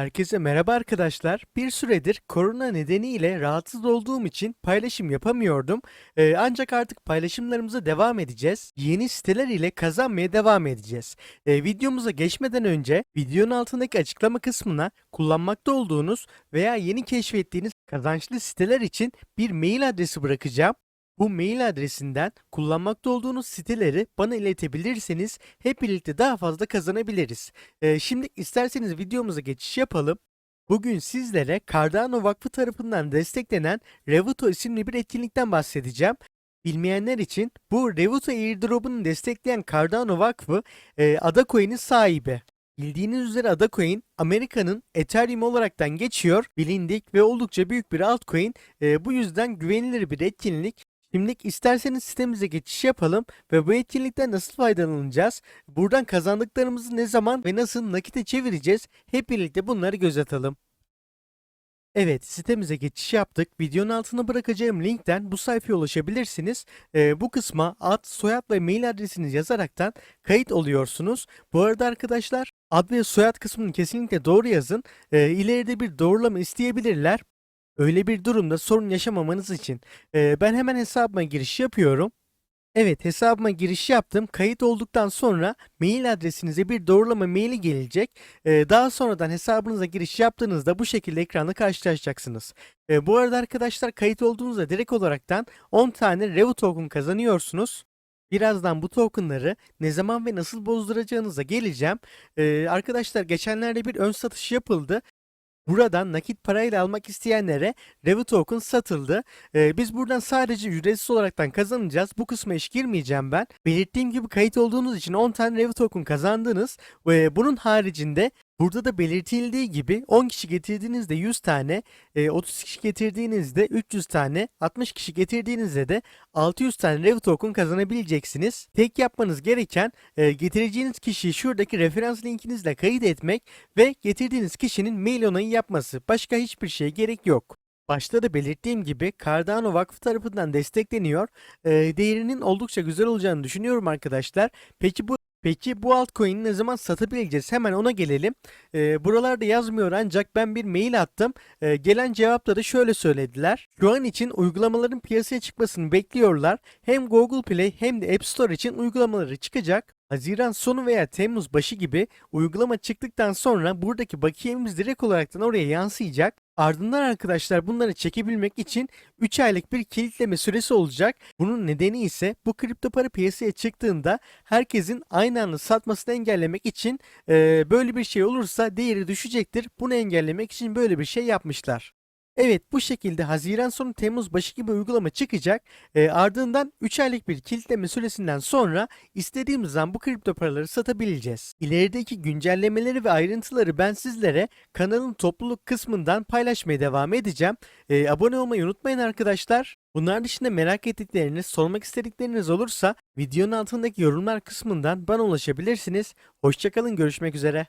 Herkese merhaba arkadaşlar. Bir süredir korona nedeniyle rahatsız olduğum için paylaşım yapamıyordum. Ee, ancak artık paylaşımlarımıza devam edeceğiz. Yeni siteler ile kazanmaya devam edeceğiz. Ee, videomuza geçmeden önce videonun altındaki açıklama kısmına kullanmakta olduğunuz veya yeni keşfettiğiniz kazançlı siteler için bir mail adresi bırakacağım. Bu mail adresinden kullanmakta olduğunuz siteleri bana iletebilirseniz hep birlikte daha fazla kazanabiliriz. Ee, şimdi isterseniz videomuza geçiş yapalım. Bugün sizlere Cardano Vakfı tarafından desteklenen Revuto isimli bir etkinlikten bahsedeceğim. Bilmeyenler için bu Revuto airdrop'unu destekleyen Cardano Vakfı e, Adacoin'in sahibi. Bildiğiniz üzere Adacoin Amerika'nın Ethereum olaraktan geçiyor. Bilindik ve oldukça büyük bir altcoin. E, bu yüzden güvenilir bir etkinlik. Şimdi isterseniz sitemize geçiş yapalım ve bu etkinlikten nasıl faydalanacağız? Buradan kazandıklarımızı ne zaman ve nasıl nakite çevireceğiz? Hep birlikte bunları göz atalım. Evet, sitemize geçiş yaptık. Videonun altına bırakacağım linkten bu sayfaya ulaşabilirsiniz. Ee, bu kısma ad, soyad ve mail adresinizi yazaraktan kayıt oluyorsunuz. Bu arada arkadaşlar ad ve soyad kısmını kesinlikle doğru yazın. Ee, ileride bir doğrulama isteyebilirler. Öyle bir durumda sorun yaşamamanız için Ee, ben hemen hesabıma giriş yapıyorum. Evet hesabıma giriş yaptım. Kayıt olduktan sonra mail adresinize bir doğrulama maili gelecek. Ee, daha sonradan hesabınıza giriş yaptığınızda bu şekilde ekranla karşılaşacaksınız. Ee, bu arada arkadaşlar kayıt olduğunuzda direkt olaraktan 10 tane Revo token kazanıyorsunuz. Birazdan bu tokenları ne zaman ve nasıl bozduracağınıza geleceğim. Ee, arkadaşlar geçenlerde bir ön satış yapıldı. Buradan nakit parayla almak isteyenlere Revo Token satıldı. Ee, biz buradan sadece ücretsiz olaraktan kazanacağız. Bu kısma hiç girmeyeceğim ben. Belirttiğim gibi kayıt olduğunuz için 10 tane Revo Token kazandınız. Ve bunun haricinde burada da belirtildiği gibi 10 kişi getirdiğinizde 100 tane, e, 30 kişi getirdiğinizde 300 tane, 60 kişi getirdiğinizde de 600 tane Revo Token kazanabileceksiniz. Tek yapmanız gereken e, getireceğiniz kişiyi şuradaki referans linkinizle kayıt etmek ve getirdiğiniz kişinin mail onayı yapması. Başka hiçbir şeye gerek yok. Başta da belirttiğim gibi Cardano Vakfı tarafından destekleniyor. Ee, değerinin oldukça güzel olacağını düşünüyorum arkadaşlar. Peki bu Peki bu altcoin'i ne zaman satabileceğiz? Hemen ona gelelim. Ee, buralarda yazmıyor ancak ben bir mail attım. Ee, gelen cevapta da şöyle söylediler. Şu an için uygulamaların piyasaya çıkmasını bekliyorlar. Hem Google Play hem de App Store için uygulamaları çıkacak. Haziran sonu veya Temmuz başı gibi uygulama çıktıktan sonra buradaki bakiyemiz direkt olaraktan oraya yansıyacak. Ardından arkadaşlar bunları çekebilmek için 3 aylık bir kilitleme süresi olacak. Bunun nedeni ise bu kripto para piyasaya çıktığında herkesin aynı anda satmasını engellemek için e, böyle bir şey olursa değeri düşecektir. Bunu engellemek için böyle bir şey yapmışlar. Evet bu şekilde Haziran sonu Temmuz başı gibi uygulama çıkacak. E, ardından 3 aylık bir kilitleme süresinden sonra istediğimiz zaman bu kripto paraları satabileceğiz. İlerideki güncellemeleri ve ayrıntıları ben sizlere kanalın topluluk kısmından paylaşmaya devam edeceğim. E, abone olmayı unutmayın arkadaşlar. Bunlar dışında merak ettikleriniz, sormak istedikleriniz olursa videonun altındaki yorumlar kısmından bana ulaşabilirsiniz. Hoşçakalın, görüşmek üzere.